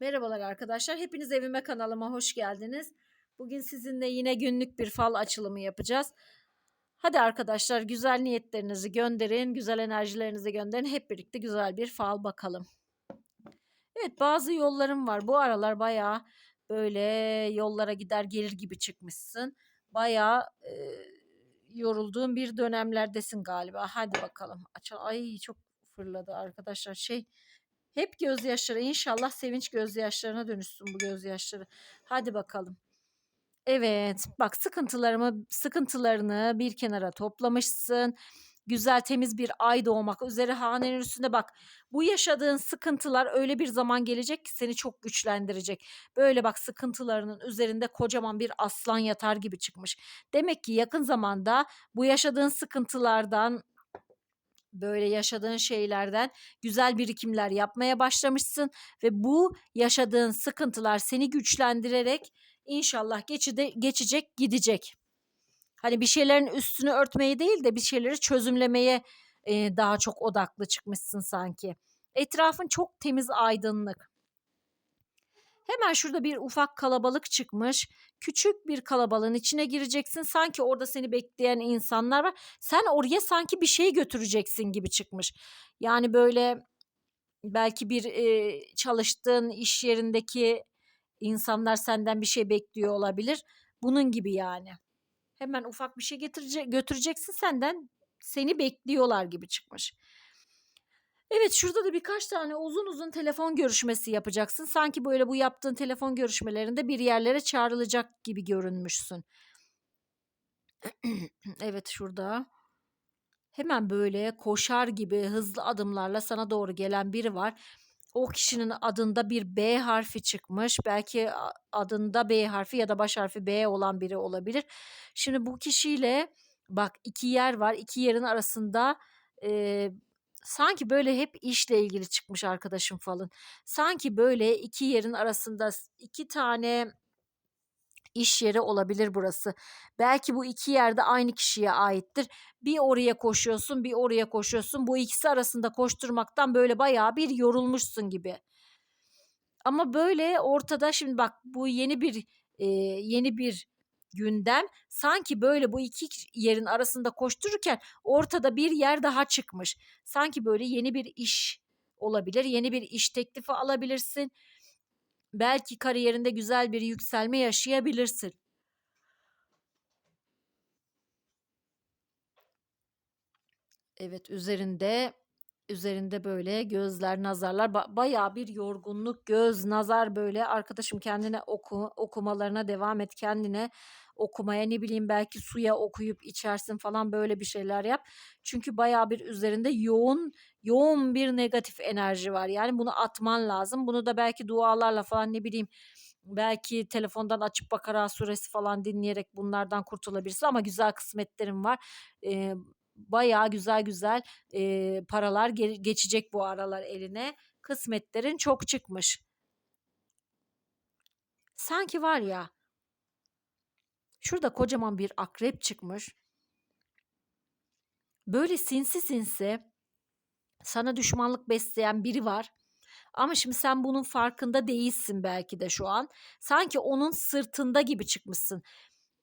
Merhabalar arkadaşlar. Hepiniz evime kanalıma hoş geldiniz. Bugün sizinle yine günlük bir fal açılımı yapacağız. Hadi arkadaşlar güzel niyetlerinizi gönderin, güzel enerjilerinizi gönderin. Hep birlikte güzel bir fal bakalım. Evet bazı yollarım var. Bu aralar bayağı böyle yollara gider gelir gibi çıkmışsın. Bayağı e, yorulduğun bir dönemlerdesin galiba. Hadi bakalım. Aç Ay çok fırladı arkadaşlar. Şey hep gözyaşları. İnşallah sevinç gözyaşlarına dönüşsün bu gözyaşları. Hadi bakalım. Evet, bak sıkıntılarımı sıkıntılarını bir kenara toplamışsın. Güzel temiz bir ay doğmak üzere hanenin üstünde bak. Bu yaşadığın sıkıntılar öyle bir zaman gelecek ki seni çok güçlendirecek. Böyle bak sıkıntılarının üzerinde kocaman bir aslan yatar gibi çıkmış. Demek ki yakın zamanda bu yaşadığın sıkıntılardan böyle yaşadığın şeylerden güzel birikimler yapmaya başlamışsın ve bu yaşadığın sıkıntılar seni güçlendirerek inşallah geçide, geçecek, gidecek. Hani bir şeylerin üstünü örtmeyi değil de bir şeyleri çözümlemeye e, daha çok odaklı çıkmışsın sanki. Etrafın çok temiz, aydınlık. Hemen şurada bir ufak kalabalık çıkmış. Küçük bir kalabalığın içine gireceksin. Sanki orada seni bekleyen insanlar var. Sen oraya sanki bir şey götüreceksin gibi çıkmış. Yani böyle belki bir e, çalıştığın iş yerindeki insanlar senden bir şey bekliyor olabilir. Bunun gibi yani. Hemen ufak bir şey getirecek, götüreceksin senden seni bekliyorlar gibi çıkmış. Evet şurada da birkaç tane uzun uzun telefon görüşmesi yapacaksın. Sanki böyle bu yaptığın telefon görüşmelerinde bir yerlere çağrılacak gibi görünmüşsün. evet şurada. Hemen böyle koşar gibi hızlı adımlarla sana doğru gelen biri var. O kişinin adında bir B harfi çıkmış. Belki adında B harfi ya da baş harfi B olan biri olabilir. Şimdi bu kişiyle bak iki yer var. İki yerin arasında e, sanki böyle hep işle ilgili çıkmış arkadaşım falan. Sanki böyle iki yerin arasında iki tane iş yeri olabilir burası. Belki bu iki yerde aynı kişiye aittir. Bir oraya koşuyorsun, bir oraya koşuyorsun. Bu ikisi arasında koşturmaktan böyle bayağı bir yorulmuşsun gibi. Ama böyle ortada şimdi bak bu yeni bir e, yeni bir gündem sanki böyle bu iki yerin arasında koştururken ortada bir yer daha çıkmış. Sanki böyle yeni bir iş olabilir, yeni bir iş teklifi alabilirsin. Belki kariyerinde güzel bir yükselme yaşayabilirsin. Evet üzerinde üzerinde böyle gözler, nazarlar ba- bayağı bir yorgunluk, göz, nazar böyle arkadaşım kendine oku, okumalarına devam et kendine okumaya ne bileyim belki suya okuyup içersin falan böyle bir şeyler yap. Çünkü bayağı bir üzerinde yoğun yoğun bir negatif enerji var. Yani bunu atman lazım. Bunu da belki dualarla falan ne bileyim belki telefondan açıp Bakara suresi falan dinleyerek bunlardan kurtulabilirsin ama güzel kısmetlerim var. Ee, bayağı güzel güzel e, paralar ge- geçecek bu aralar eline. Kısmetlerin çok çıkmış. Sanki var ya şurada kocaman bir akrep çıkmış. Böyle sinsi sinsi sana düşmanlık besleyen biri var. Ama şimdi sen bunun farkında değilsin belki de şu an. Sanki onun sırtında gibi çıkmışsın.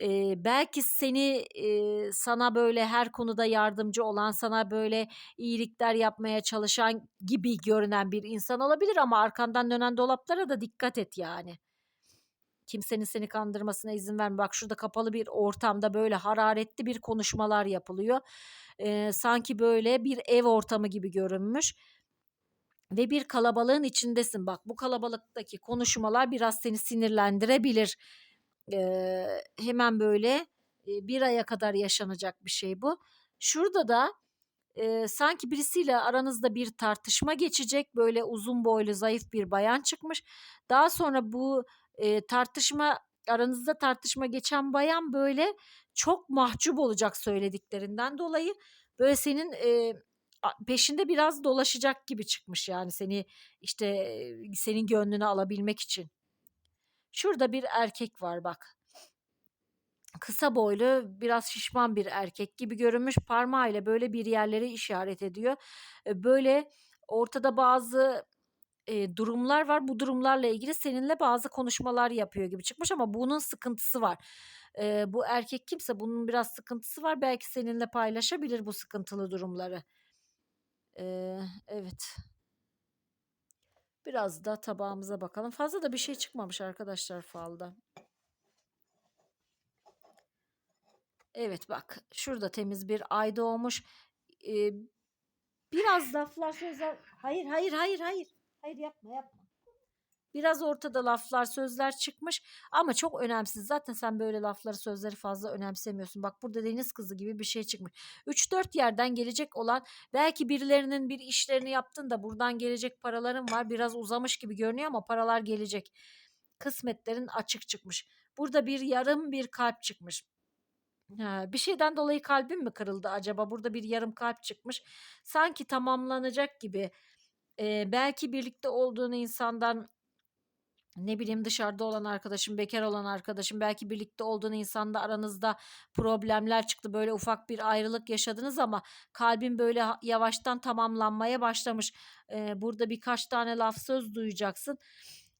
Eee, belki seni, eee, sana böyle her konuda yardımcı olan, sana böyle iyilikler yapmaya çalışan gibi görünen bir insan olabilir ama arkandan dönen dolaplara da dikkat et yani. Kimsenin seni kandırmasına izin verme. Bak şurada kapalı bir ortamda böyle hararetli bir konuşmalar yapılıyor. Eee, sanki böyle bir ev ortamı gibi görünmüş ve bir kalabalığın içindesin. Bak bu kalabalıktaki konuşmalar biraz seni sinirlendirebilir. Eee, hemen böyle e, bir aya kadar yaşanacak bir şey bu. Şurada da e, sanki birisiyle aranızda bir tartışma geçecek. Böyle uzun boylu zayıf bir bayan çıkmış. Daha sonra bu e, tartışma aranızda tartışma geçen bayan böyle çok mahcup olacak söylediklerinden dolayı. Böyle senin e, peşinde biraz dolaşacak gibi çıkmış yani seni işte senin gönlünü alabilmek için. Şurada bir erkek var bak. Kısa boylu, biraz şişman bir erkek gibi görünmüş. Parmağıyla böyle bir yerlere işaret ediyor. Böyle ortada bazı e, durumlar var. Bu durumlarla ilgili seninle bazı konuşmalar yapıyor gibi çıkmış ama bunun sıkıntısı var. E, bu erkek kimse bunun biraz sıkıntısı var. Belki seninle paylaşabilir bu sıkıntılı durumları. E, evet. Biraz da tabağımıza bakalım. Fazla da bir şey çıkmamış arkadaşlar falda. Evet bak şurada temiz bir ay doğmuş. Ee, biraz laflar sözler. Hayır hayır hayır hayır. Hayır yapma yapma. Biraz ortada laflar sözler çıkmış ama çok önemsiz. Zaten sen böyle lafları sözleri fazla önemsemiyorsun. Bak burada deniz kızı gibi bir şey çıkmış. 3-4 yerden gelecek olan belki birilerinin bir işlerini yaptın da buradan gelecek paraların var. Biraz uzamış gibi görünüyor ama paralar gelecek. Kısmetlerin açık çıkmış. Burada bir yarım bir kalp çıkmış. Ha, bir şeyden dolayı kalbim mi kırıldı acaba? Burada bir yarım kalp çıkmış. Sanki tamamlanacak gibi. Ee, belki birlikte olduğun insandan ne bileyim dışarıda olan arkadaşım, bekar olan arkadaşım, belki birlikte olduğun insanda aranızda problemler çıktı. Böyle ufak bir ayrılık yaşadınız ama kalbin böyle yavaştan tamamlanmaya başlamış. Ee, burada birkaç tane laf söz duyacaksın.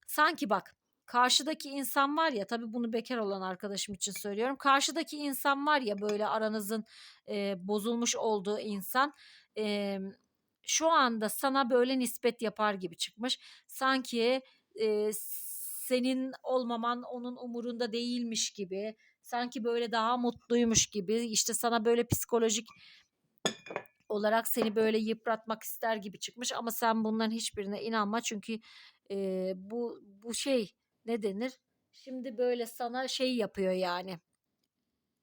Sanki bak karşıdaki insan var ya tabii bunu bekar olan arkadaşım için söylüyorum. Karşıdaki insan var ya böyle aranızın e, bozulmuş olduğu insan e, şu anda sana böyle nispet yapar gibi çıkmış. Sanki e, senin olmaman onun umurunda değilmiş gibi. Sanki böyle daha mutluymuş gibi. işte sana böyle psikolojik olarak seni böyle yıpratmak ister gibi çıkmış ama sen bunların hiçbirine inanma çünkü e, bu bu şey ne denir? Şimdi böyle sana şey yapıyor yani.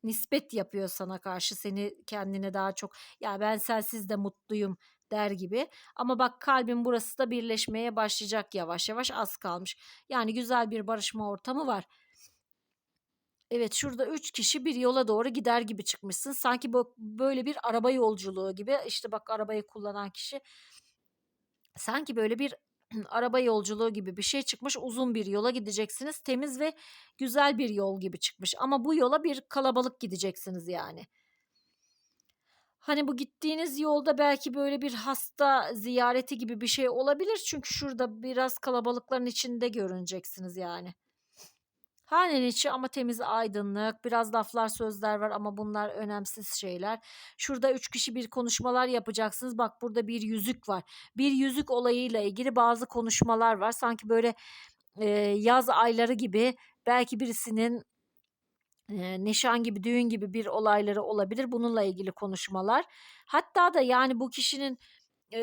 Nispet yapıyor sana karşı seni kendine daha çok ya ben sensiz de mutluyum der gibi. Ama bak kalbin burası da birleşmeye başlayacak yavaş yavaş az kalmış. Yani güzel bir barışma ortamı var. Evet şurada üç kişi bir yola doğru gider gibi çıkmışsın. Sanki bu böyle bir araba yolculuğu gibi. İşte bak arabayı kullanan kişi sanki böyle bir araba yolculuğu gibi bir şey çıkmış. Uzun bir yola gideceksiniz. Temiz ve güzel bir yol gibi çıkmış. Ama bu yola bir kalabalık gideceksiniz yani. Hani bu gittiğiniz yolda belki böyle bir hasta ziyareti gibi bir şey olabilir. Çünkü şurada biraz kalabalıkların içinde görüneceksiniz yani. Hanenin içi ama temiz aydınlık. Biraz laflar sözler var ama bunlar önemsiz şeyler. Şurada üç kişi bir konuşmalar yapacaksınız. Bak burada bir yüzük var. Bir yüzük olayıyla ilgili bazı konuşmalar var. Sanki böyle e, yaz ayları gibi belki birisinin e, nişan gibi düğün gibi bir olayları olabilir. Bununla ilgili konuşmalar. Hatta da yani bu kişinin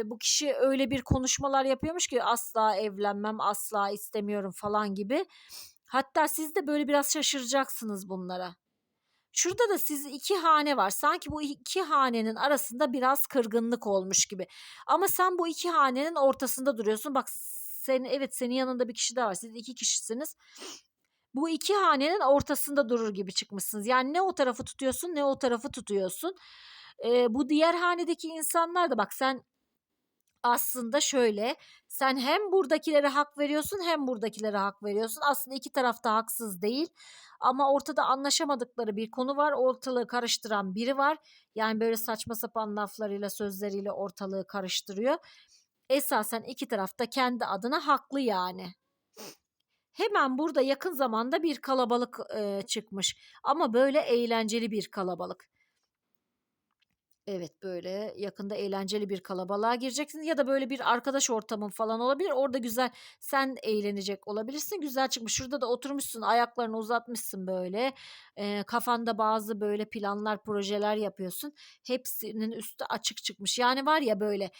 bu kişi öyle bir konuşmalar yapıyormuş ki asla evlenmem, asla istemiyorum falan gibi. Hatta siz de böyle biraz şaşıracaksınız bunlara. Şurada da siz iki hane var. Sanki bu iki hanenin arasında biraz kırgınlık olmuş gibi. Ama sen bu iki hanenin ortasında duruyorsun. Bak sen evet senin yanında bir kişi daha var. Siz iki kişisiniz. Bu iki hanenin ortasında durur gibi çıkmışsınız. Yani ne o tarafı tutuyorsun ne o tarafı tutuyorsun. Ee, bu diğer hanedeki insanlar da bak sen aslında şöyle sen hem buradakilere hak veriyorsun hem buradakilere hak veriyorsun. Aslında iki taraf da haksız değil ama ortada anlaşamadıkları bir konu var. Ortalığı karıştıran biri var. Yani böyle saçma sapan laflarıyla sözleriyle ortalığı karıştırıyor. Esasen iki taraf da kendi adına haklı yani. Hemen burada yakın zamanda bir kalabalık e, çıkmış ama böyle eğlenceli bir kalabalık. Evet böyle yakında eğlenceli bir kalabalığa gireceksin ya da böyle bir arkadaş ortamın falan olabilir. Orada güzel sen eğlenecek olabilirsin. Güzel çıkmış. Şurada da oturmuşsun ayaklarını uzatmışsın böyle. Ee, kafanda bazı böyle planlar projeler yapıyorsun. Hepsinin üstü açık çıkmış. Yani var ya böyle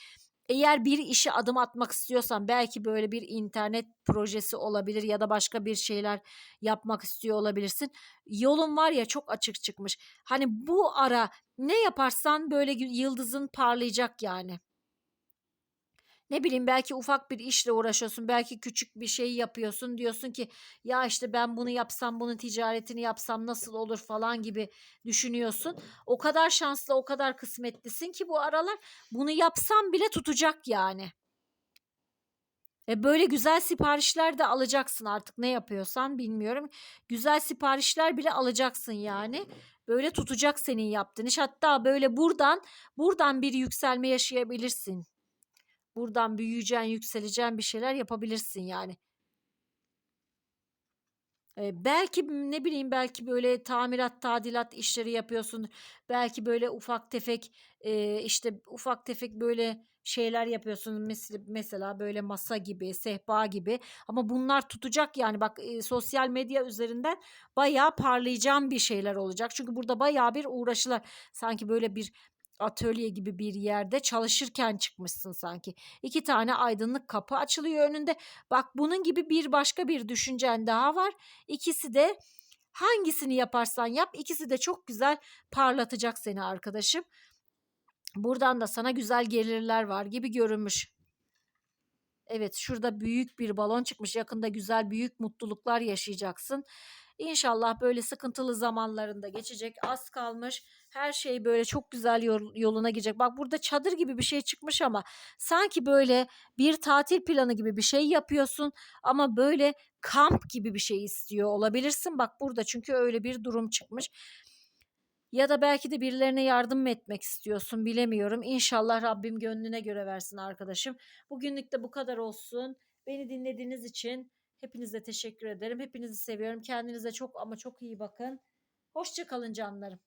eğer bir işe adım atmak istiyorsan belki böyle bir internet projesi olabilir ya da başka bir şeyler yapmak istiyor olabilirsin. Yolun var ya çok açık çıkmış. Hani bu ara ne yaparsan böyle yıldızın parlayacak yani. Ne bileyim belki ufak bir işle uğraşıyorsun, belki küçük bir şey yapıyorsun. Diyorsun ki ya işte ben bunu yapsam, bunun ticaretini yapsam nasıl olur falan gibi düşünüyorsun. O kadar şanslı, o kadar kısmetlisin ki bu aralar bunu yapsam bile tutacak yani. E böyle güzel siparişler de alacaksın artık ne yapıyorsan bilmiyorum. Güzel siparişler bile alacaksın yani. Böyle tutacak senin yaptığın iş. Hatta böyle buradan buradan bir yükselme yaşayabilirsin. Buradan büyüyeceğin, yükseleceğin bir şeyler yapabilirsin yani. Eee, belki, ne bileyim, belki böyle tamirat, tadilat işleri yapıyorsundur. Belki böyle ufak tefek, eee, işte, ufak tefek böyle şeyler yapıyorsun. Mesel mesela böyle masa gibi, sehpa gibi ama bunlar tutacak yani bak, eee, sosyal medya üzerinden bayağı parlayacağın bir şeyler olacak. Çünkü burada bayağı bir uğraşılar. Sanki böyle bir atölye gibi bir yerde çalışırken çıkmışsın sanki. 2 tane aydınlık kapı açılıyor önünde. Bak bunun gibi bir başka bir düşüncen daha var. İkisi de hangisini yaparsan yap ikisi de çok güzel parlatacak seni arkadaşım. Buradan da sana güzel gelirler var gibi görünmüş. Evet, şurada büyük bir balon çıkmış. Yakında güzel, büyük mutluluklar yaşayacaksın. İnşallah böyle sıkıntılı zamanların da geçecek. Az kalmış. Her şey böyle çok güzel yol yoluna girecek. Bak burada çadır gibi bir şey çıkmış ama sanki böyle bir tatil planı gibi bir şey yapıyorsun ama böyle kamp gibi bir şey istiyor olabilirsin. Bak burada çünkü öyle bir durum çıkmış. Ya da belki de birilerine yardım mı etmek istiyorsun bilemiyorum. İnşallah Rabbim gönlüne göre versin arkadaşım. Bugünlük de bu kadar olsun. Beni dinlediğiniz için hepinize teşekkür ederim. Hepinizi seviyorum. Kendinize çok ama çok iyi bakın. Hoşça kalın canlarım.